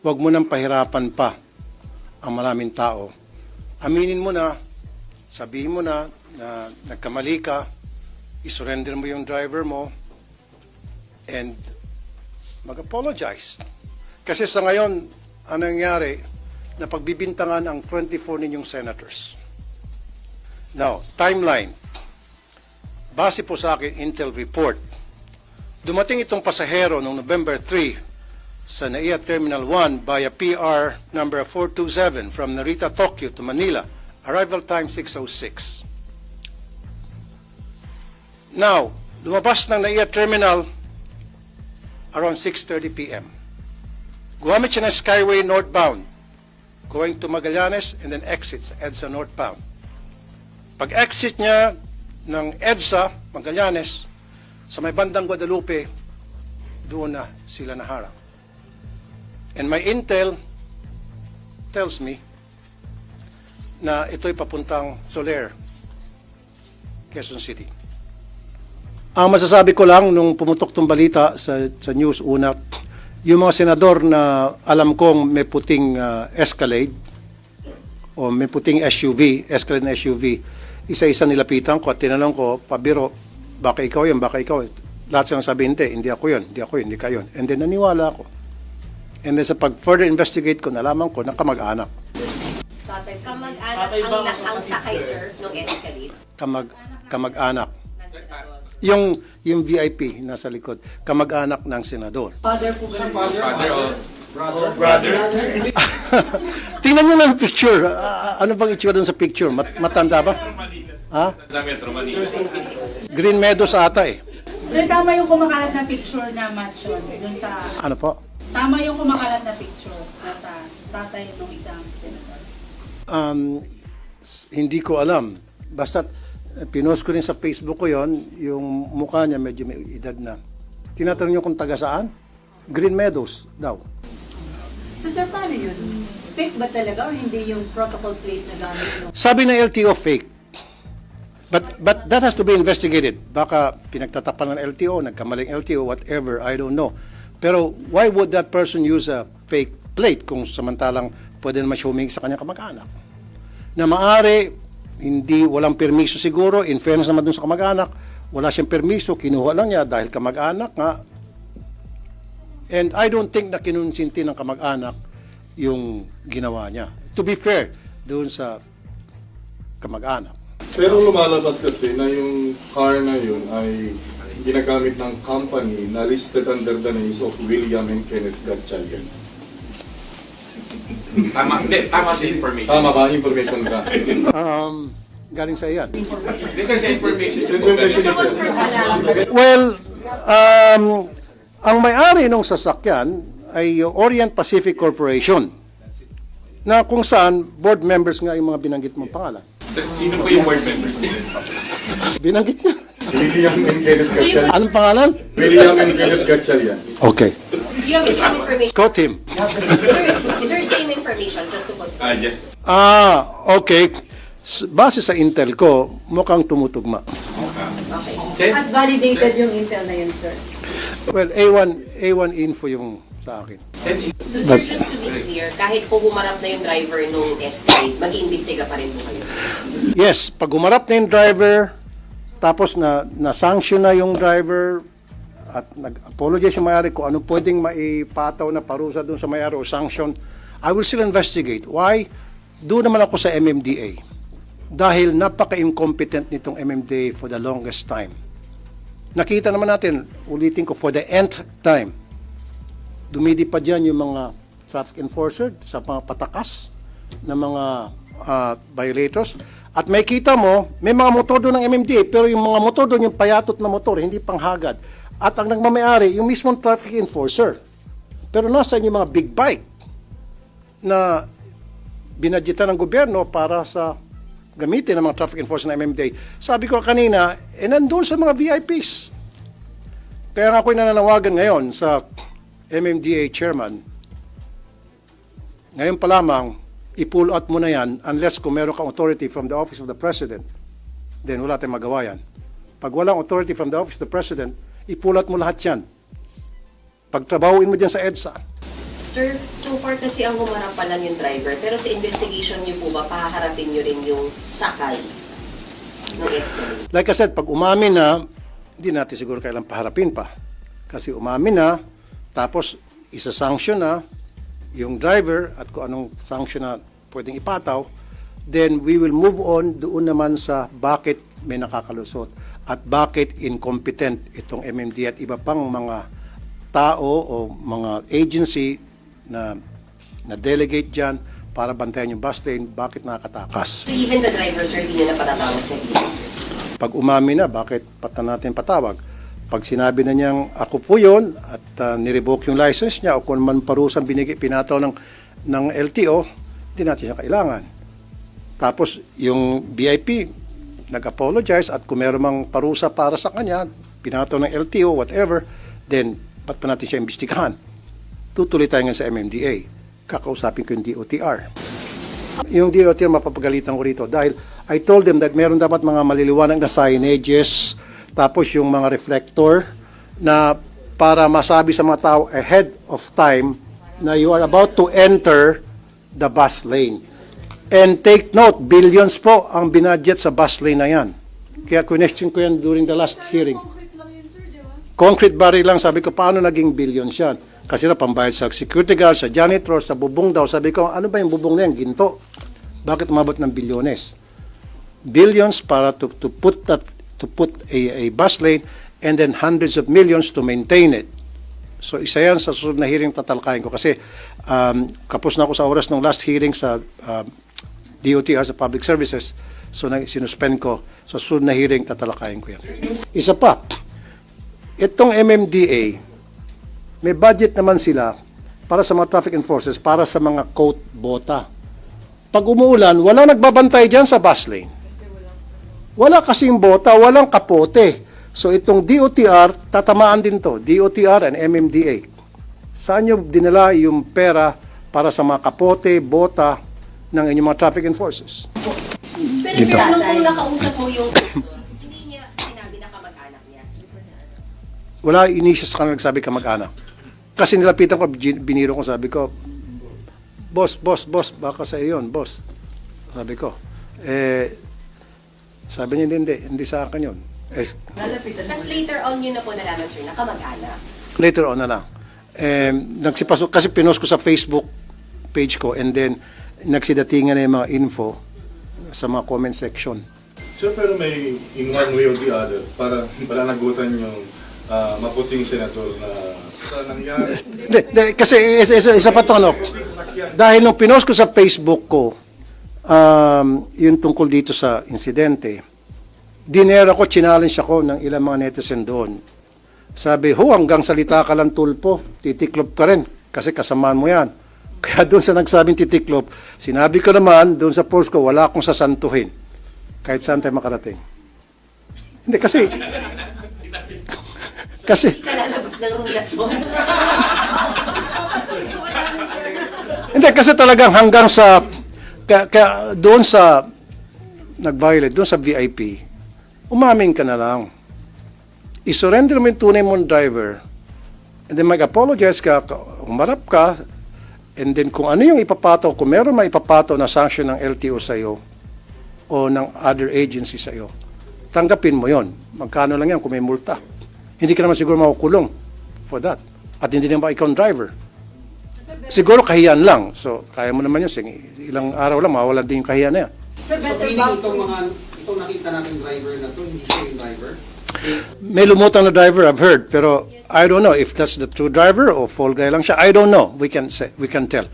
huwag mo nang pahirapan pa ang maraming tao. Aminin mo na, sabihin mo na na nagkamali ka, isurrender mo yung driver mo, and mag-apologize. Kasi sa ngayon, ano nangyari, na pagbibintangan ang 24 ninyong senators. Now, timeline. Base po sa akin Intel report, dumating itong pasahero noong November 3 sa NAIA Terminal 1 via PR number 427 from Narita, Tokyo to Manila. Arrival time 6.06. Now, lumabas ng NAIA Terminal around 6.30 p.m. Gumamit siya ng Skyway northbound, going to Magallanes and then exits EDSA northbound. Pag exit niya ng EDSA, Magallanes, sa may bandang Guadalupe, doon na sila naharang. And my intel tells me na ito'y papuntang Soler, Quezon City. Ang masasabi ko lang nung pumutok tong balita sa, sa news una, yung mga senador na alam kong may puting ah, Escalade o may puting SUV, Escalade na SUV, isa-isa nilapitan ko at tinanong ko, pabiro, baka ikaw yun, baka ikaw. yun." Lahat silang sabi, hindi, hindi ako yun, hindi ako yun, hindi ka yun. And then naniwala ako. And then sa pag further investigate ko, nalaman ko na kamag-anak. Kamag-anak ang, na, ang sakay, sir, nung Escalade. Kamag, kamag-anak. ng. Yung, yung VIP nasa likod, kamag-anak ng senador. Father po ba? Tingnan nyo lang picture. Ah, ano bang itsura dun sa picture? Mat- matanda ba? Ha? Green Meadows ata eh. Sir, tama yung kumakalat na picture na match yun. Dun sa... Ano po? Tama yung kumakalat na picture na sa tatay ng isang senator. Um, hindi ko alam. Basta pinost ko rin sa Facebook ko yon yung mukha niya medyo may edad na. Tinatanong niyo kung taga saan? Green Meadows daw. So sir, paano yun? Fake ba talaga or hindi yung protocol plate na gamit nung Sabi ng LTO fake. But but that has to be investigated. Baka pinagtatapan ng LTO, nagkamaling LTO, whatever, I don't know. Pero why would that person use a fake plate kung samantalang pwede naman siya humingi sa kanyang kamag-anak? Na maari, hindi, walang permiso siguro, in fairness naman dun sa kamag-anak, wala siyang permiso, kinuha lang niya dahil kamag-anak nga. And I don't think na kinunsinti ng kamag-anak yung ginawa niya. To be fair, doon sa kamag-anak. Pero lumalabas kasi na yung car na yun ay ginagamit ng company na listed under the names of William and Kenneth Gatchalian. Tama, hindi, tama sa information. Tama ba? Information ka? Um, galing sa iyan. This is information. Information is Well, um, ang may-ari ng sasakyan ay yung Orient Pacific Corporation na kung saan board members nga yung mga binanggit mong pangalan. Sino po yung board member? Binanggit niya. William and Kenneth Gatchalian. Anong pangalan? William and Kenneth Gatchalian. Okay. You have the same information. Quote him. sir, sir, same information, just to confirm. Ah, yes. Ah, okay. S- Base sa intel ko, mukhang tumutugma. Okay. Sen, At validated yung intel na yun, sir. Well, A1, A1 info yung sa akin. Sen, So, sir, just to be clear, kahit po humarap na yung driver nung Escalade, mag-iimbestiga pa rin po kayo. Yes, pag umarap na yung driver, tapos na na-sanction na yung driver at nag-apologize yung may-ari kung ano pwedeng maipataw na parusa doon sa may-ari o sanction, I will still investigate. Why? Doon naman ako sa MMDA. Dahil napaka-incompetent nitong MMDA for the longest time. Nakita naman natin, ulitin ko, for the nth time, dumidi pa dyan yung mga traffic enforcer sa mga patakas ng mga ah, violators. At may kita mo, may mga motor doon ng MMDA, pero yung mga motor doon, yung payatot na motor, hindi panghagad. At ang nagmamayari, yung mismong traffic enforcer. Pero nasa yung mga big bike na binadgetan ng gobyerno para sa gamitin ng mga traffic enforcer ng MMDA. Sabi ko kanina, eh nandun sa mga VIPs. Kaya nga ako'y nananawagan ngayon sa MMDA chairman, ngayon pa lamang, i-pull out mo na yan unless kung meron kang authority from the office of the president, then wala tayong magawa yan. Pag walang authority from the office of the president, i-pull out mo lahat yan. Pagtrabahuin mo dyan sa EDSA. Sir, so far kasi ang humarap pa lang yung driver, pero sa investigation niyo po ba, pahaharapin niyo rin yung sakay ng? Like I said, pag umamin na, hindi natin siguro kailang paharapin pa. Kasi umamin na, tapos isa-sanction na yung driver at kung anong sanction na pwedeng ipataw, then we will move on doon naman sa bakit may nakakalusot at bakit incompetent itong MMD at iba pang mga tao o mga agency na na delegate dyan para bantayan yung bus lane, bakit nakakatakas. So even the driver, sir, hindi na patatawag sa. Pag umamin na, bakit pata natin patawag? Pag sinabi na niyang ako po yun at uh, nirevoke yung license niya o kung man parusang binigay, pinataw ng, ng LTO, hindi natin siya kailangan. Tapos yung VIP, nag-apologize at kung meron mang parusa para sa kanya, pinataw ng LTO, whatever, then ba't pa natin siya imbestigahan? Tutuloy tayo nga sa MMDA. Kakausapin ko yung DOTR yung DOTR mapapagalitan ko rito dahil I told them that meron dapat mga maliliwanag na signages tapos yung mga reflector na para masabi sa mga tao ahead of time na you are about to enter the bus lane. And take note, billions po ang binadget sa bus lane na yan. Kaya question ko yan during the last hearing. Concrete barrier lang, sabi ko, paano naging billions yan? Kasi na pambayad sa security guard, sa janitor, sa bubong daw. Sabi ko, ano ba yung bubong na yan? Ginto. Bakit umabot ng bilyones? Billions para to, to put that to put a, a bus lane and then hundreds of millions to maintain it. So isa yan sa susunod na hearing tatalakayin ko kasi um, kapos na ako sa oras ng last hearing sa um, DOTR sa Public Services. So nag sinuspend ko sa susunod na hearing tatalakayin ko yan. Isa pa, itong MMDA, may budget naman sila para sa mga traffic enforcers, para sa mga coat bota. Pag umuulan, wala nagbabantay dyan sa bus lane. Wala kasing bota, walang kapote. So itong DOTR, tatamaan din to, DOTR and MMDA. Saan nyo dinala yung pera para sa mga kapote, bota ng inyong mga traffic enforcers? Pero Dito. sir, nung kung nakausap mo yung hindi niya sinabi na kamag-anak niya. Wala inisya sa kanila nagsabi ka mag-anak. Kasi nilapitan ko, bin- biniro ko, sabi ko, boss, boss, boss, baka sa iyo yun, boss. Sabi ko, eh, sabi niya, hindi, hindi, hindi sa akin yun. Eh, Tapos later on yun na po nalaman, sir, na kamag-anak. later on na lang. Eh, nagsipasok, kasi pinost ko sa Facebook page ko and then nagsidatingan na yung mga info sa mga comment section. So pero may in one way or the other para palanagutan yung ah, maputing senador na sa nangyari. Hindi, hindi, kasi isa, isa, isa pa to, ano, dahil nung pinost ko sa Facebook ko, um, yung tungkol dito sa insidente, dinera ko, challenge ako ng ilang mga netizen doon. Sabi, ho, hanggang salita ka lang tulpo, titiklop ka rin, kasi kasamaan mo yan. Kaya doon sa nagsabing titiklop, sinabi ko naman, doon sa post ko, wala akong sasantuhin. Kahit saan tayo makarating. Hindi, kasi, kasi, Hindi ka lalabas ng rulat mo. Hindi, kasi talagang hanggang sa, ka, ka, doon sa, nag-violate, doon sa VIP, umamin ka na lang. I-surrender mo yung tunay mong driver, and then mag-apologize ka, umarap ka, and then kung ano yung ipapataw, kung meron may ipapataw na sanction ng LTO sa iyo, o ng other agency sa iyo, tanggapin mo yon. Magkano lang yan kung may multa. Hindi ka naman siguro makukulong for that. At hindi naman ikaw driver. Siguro kahiyan lang. So, kaya mo naman yun. Sige, ilang araw lang, mawalan din yung kahiyan na yan. Sir, So better meaning ba mga, itong nakita natin driver na to, hindi siya yung driver? May lumutang na driver, I've heard. Pero I don't know if that's the true driver o fall guy lang siya. I don't know. We can say, we can tell.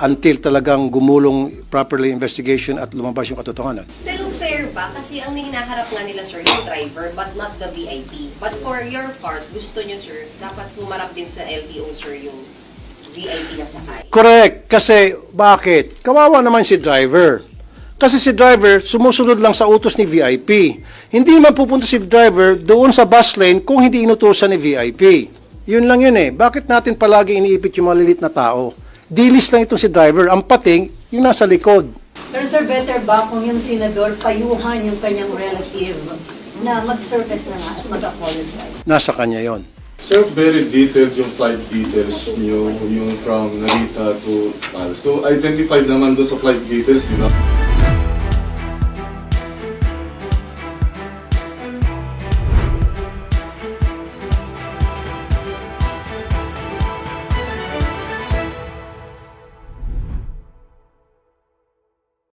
Until talagang gumulong properly investigation at lumabas yung katotohanan. Pero fair ba? Kasi ang hinaharap nga nila, sir, yung driver, but not the VIP. But for your part, gusto niyo, sir, dapat humarap din sa LTO, sir, yung VIP na sakay. Correct. Kasi bakit? Kawawa naman si driver. Kasi si driver, sumusunod lang sa utos ni VIP. Hindi man pupunta si driver doon sa bus lane kung hindi inutusan ni VIP. Yun lang yun eh. Bakit natin palagi iniipit yung malilit na tao? Dilis lang itong si driver. Ang pating, yung nasa likod. Pero sir, better ba kung yung senador payuhan yung kanyang relative na mag-surface na nga at mag-apologize? Nasa kanya yon. Sir, very detailed yung flight details niyo, yung from Narita to Tal. So, identified naman doon sa flight details, di ba?